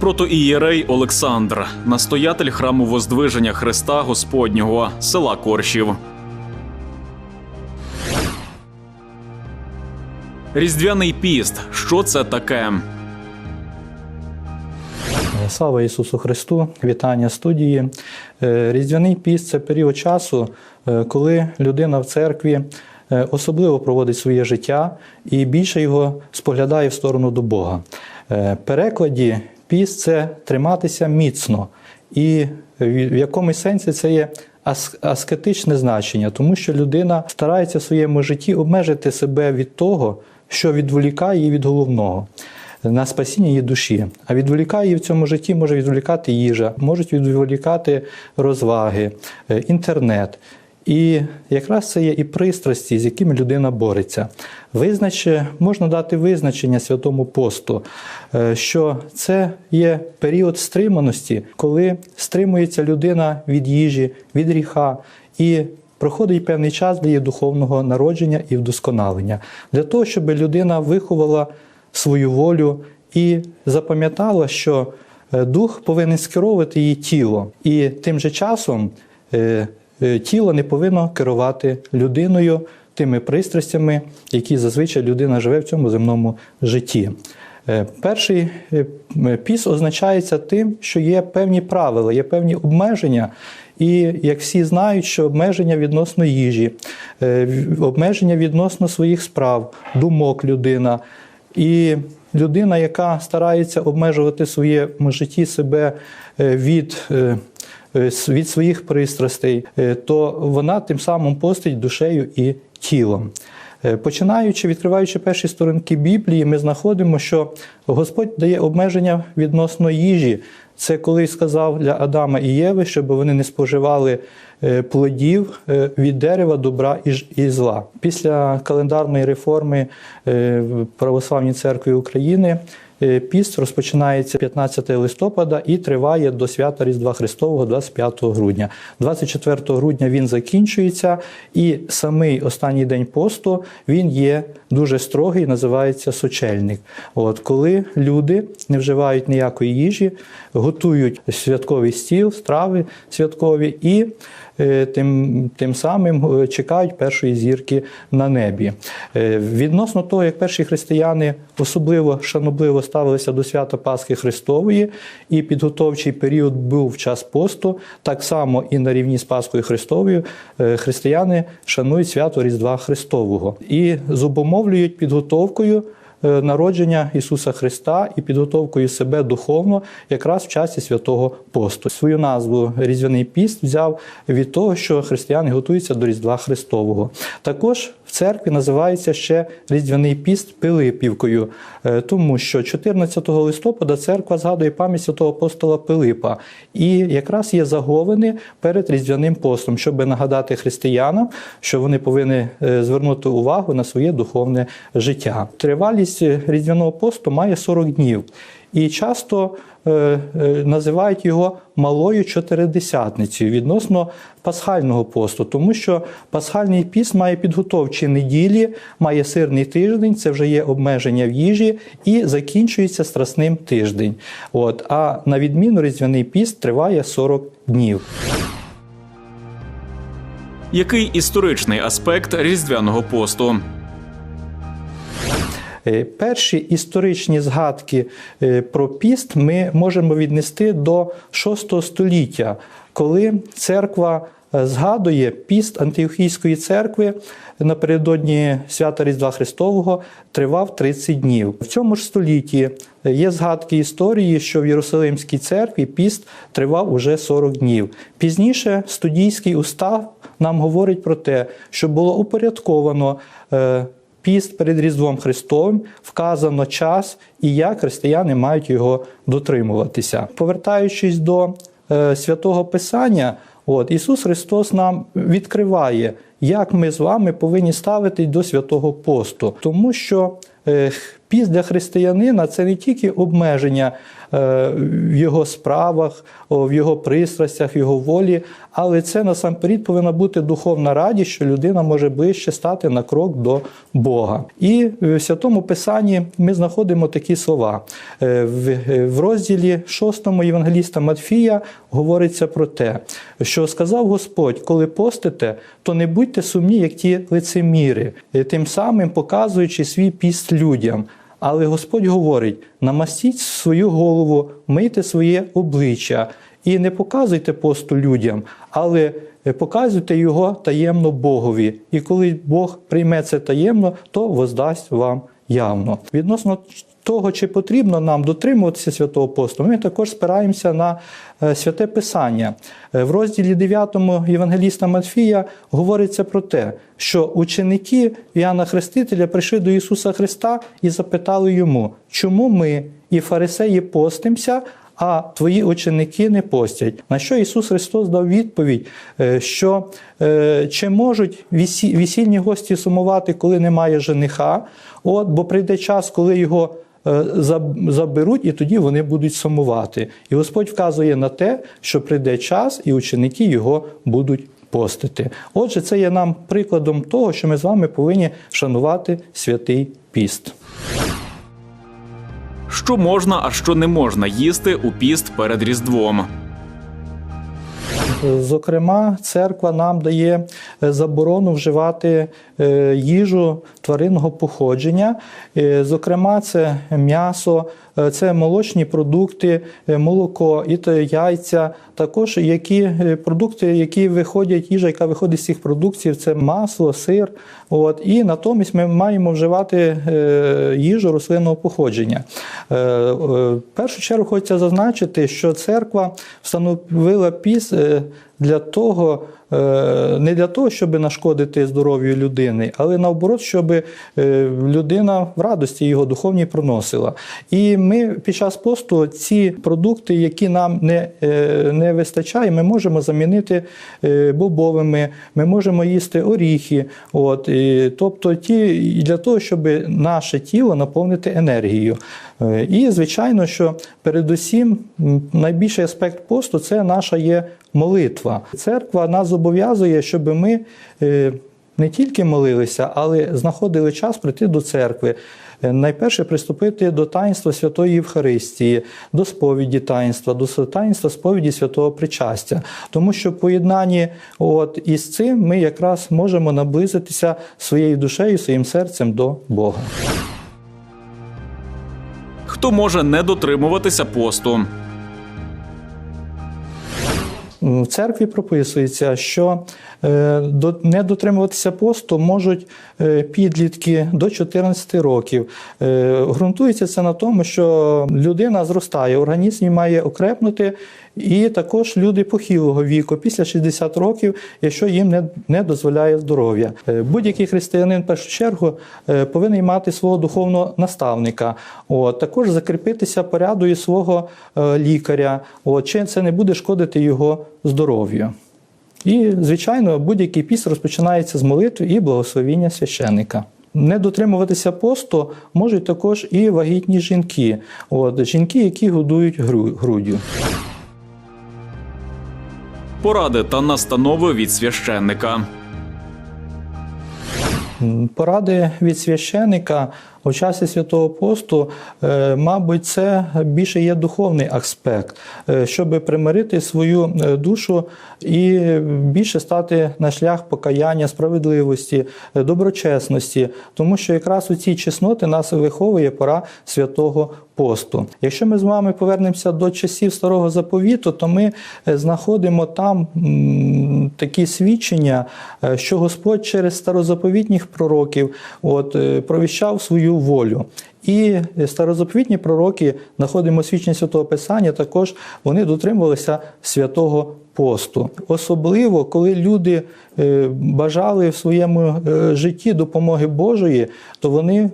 Протоієрей Олександр, настоятель храму Воздвиження Христа Господнього, села Коршів. Різдвяний піст. Що це таке? Слава Ісусу Христу! Вітання студії. Е, Різдвяний піст це період часу, е, коли людина в церкві е, особливо проводить своє життя і більше його споглядає в сторону до Бога. Перекладі піст це триматися міцно, і в якомусь сенсі це є ас- аскетичне значення, тому що людина старається в своєму житті обмежити себе від того, що відволікає її від головного на спасіння її душі. А відволікає її в цьому житті може відволікати їжа, можуть відволікати розваги, е, інтернет. І якраз це є і пристрасті, з якими людина бореться. Визнач, можна дати визначення святому посту, е, що це є період стриманості, коли стримується людина від їжі, від гріха і проходить певний час для її духовного народження і вдосконалення, для того, щоб людина виховала свою волю і запам'ятала, що е, дух повинен скеровувати її тіло, і тим же часом е, тіло не повинно керувати людиною тими пристрастями, які зазвичай людина живе в цьому земному житті. Е, Перший е, піс означається тим, що є певні правила, є певні обмеження. І як всі знають, що обмеження відносно їжі, е, обмеження відносно своїх справ, думок людина. І людина, яка старається обмежувати в своєму житті себе е, від, е, е, від своїх пристрастей, е, то вона тим самим постить душею і тілом. Е, Починаючи, відкриваючи перші сторінки Біблії, ми знаходимо, що Господь дає обмеження відносно їжі. Це коли сказав для Адама і Єви, щоб вони не споживали е, плодів е, від дерева добра і зла. Після календарної реформи е, в Православній церкві України е, піст розпочинається 15 листопада і триває до свята Різдва Христового 25 грудня. 24 грудня він закінчується, і самий останній день посту він є дуже строгий, називається сочельник. От коли люди не вживають ніякої їжі, готують святковий стіл, страви святкові і е, тим, тим самим е, чекають першої зірки на небі. Е, Відносно того, як перші християни особливо шанобливо ставилися до свята Пасхи Христової, і підготовчий період був в час посту, так само і на рівні з Пасхою Христовою е, християни шанують свято Різдва Христового і зобумовлюють підготовкою е, народження Ісуса Христа і підготовкою себе духовно якраз в часі святого посту. Свою назву Різдвяний піст взяв від того, що християни готуються до Різдва Христового. Також церкві називається ще Різдвяний піст Пилипівкою, е, тому що 14 листопада церква згадує пам'ять святого апостола Пилипа і якраз є заговини перед Різдвяним постом, щоб нагадати християнам, що вони повинні е, звернути увагу на своє духовне життя. Тривалість е, Різдвяного посту має 40 днів. І часто називають його малою чотиридесятницею відносно пасхального посту, тому що пасхальний піст має підготовчі неділі, має сирний тиждень, це вже є обмеження в їжі, і закінчується страсним тиждень. От, а на відміну різдвяний піст триває 40 днів. Який історичний аспект різдвяного посту? Е, Перші історичні згадки е, про піст ми можемо віднести до VI століття, коли церква е, згадує піст Антиохійської церкви напередодні свята Різдва Христового тривав 30 днів. В цьому ж столітті є згадки історії, що в Єрусалимській церкві піст тривав уже 40 днів. Пізніше студійський устав нам говорить про те, що було упорядковано. Піст перед Різдвом Христовим вказано час і як християни мають його дотримуватися. Повертаючись до е, святого Писання, от Ісус Христос нам відкриває, як ми з вами повинні ставитись до святого посту, тому що е, Піст для християнина це не тільки обмеження в його справах, в його пристрастях, в його волі, але це насамперед повинна бути духовна радість, що людина може ближче стати на крок до Бога. І в Святому Писанні ми знаходимо такі слова. Е, В, розділі 6 Євангеліста Матфія говориться про те, що сказав Господь, коли постите, то не будьте сумні, як ті лицеміри, е, тим самим показуючи свій піст людям. Але Господь говорить: намастіть свою голову, мийте своє обличчя і не показуйте посту людям, але показуйте його таємно Богові. І коли Бог прийме це таємно, то воздасть вам явно. Відносно того, чи потрібно нам дотримуватися святого посту, ми також спираємося на е, святе Писання. Е, В розділі 9 Євангеліста Матфія говориться про те, що ученики Іоанна Хрестителя прийшли до Ісуса Христа і запитали йому, чому ми і фарисеї постимося, а твої ученики не постять. На що Ісус Христос дав відповідь, е, що чи можуть весільні гості сумувати, коли немає жениха, от, бо прийде час, коли його заберуть, і тоді вони будуть сумувати. І Господь вказує на те, що прийде час, і ученики його будуть постити. Отже, це є нам прикладом того, що ми з вами повинні шанувати святий піст. Що можна, а що не можна їсти у піст перед Різдвом. Зокрема, церква нам дає е, заборону вживати е, їжу тваринного походження. Е, Зокрема, це м'ясо, е, це молочні продукти, е, молоко, і яйця. Також які е, продукти, які виходять, їжа, яка виходить з цих продуктів, це масло, сир. От і натомість ми маємо вживати е, їжу рослинного походження. Е, е, В першу чергу хочеться зазначити, що церква встановила піс е, для того, е, не для того, щоб нашкодити здоров'ю людини, але наоборот, щоб е, людина в радості його духовній проносила. І ми під час посту ці продукти, які нам не, е, не вистачає, ми можемо замінити е, бобовими, ми можемо їсти оріхи. От, і, тобто ті для того, щоб наше тіло наповнити енергією. Е, І, звичайно, що передусім найбільший аспект посту це наша є молитва. Церква нас зобов'язує, щоб ми не тільки молилися, але знаходили час прийти до церкви. Е, Найперше приступити до таїнства Святої Євхаристії, до сповіді таїнства, до таїнства сповіді святого причастя. Тому що в поєднанні от, із цим ми якраз можемо наблизитися своєю душею, своїм серцем до Бога. Хто може не дотримуватися посту? В церкві прописується, що е, не дотримуватися посту можуть е, підлітки до 14 років. Грунтується Ґрунтується це на тому, що людина зростає, організм має окрепнути, і також люди похилого віку після 60 років, якщо їм не, не дозволяє здоров'я. Е, Будь-який християнин в першу чергу е, повинен мати свого духовного наставника. От, також закріпитися порядою свого е, лікаря. От, чи це не буде шкодити його здоров'ю. І, звичайно, будь-який піст розпочинається з молитви і благословіння священника. Не дотримуватися посту можуть також і вагітні жінки, от, жінки, які годують гру- груддю. Поради та настанови від священника. Поради від священика у часі святого посту, е, мабуть, це більше є духовний аспект, е, щоб примирити свою е, душу і більше стати на шлях покаяння, справедливості, доброчесності, тому що якраз у ці чесноти нас виховує пора святого посту. Якщо ми з вами повернемося до часів старого заповіту, то ми е, знаходимо там такі свідчення, е, що Господь через старозаповітніх пророків от, е, провіщав свою волю. І старозаповітні пророки, знаходимо свідчення Святого Писання, також вони дотримувалися святого посту. Особливо, коли люди бажали в своєму житті допомоги Божої, то вони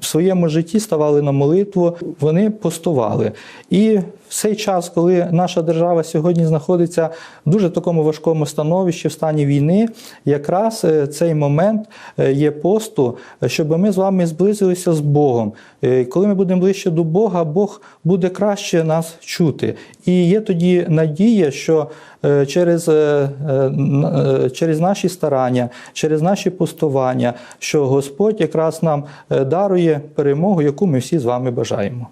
в своєму житті ставали на молитву, вони постували. І в цей час, коли наша держава сьогодні знаходиться в дуже такому важкому становищі в стані війни, якраз е, цей момент е, є посту, е, щоб ми з вами зблизилися з Богом. Е, Коли ми будемо ближче до Бога, Бог буде краще нас чути. І є тоді надія, що е, через, е, е, е, через наші старання, через наші постування, що Господь якраз нам е, дарує перемогу, яку ми всі з вами бажаємо.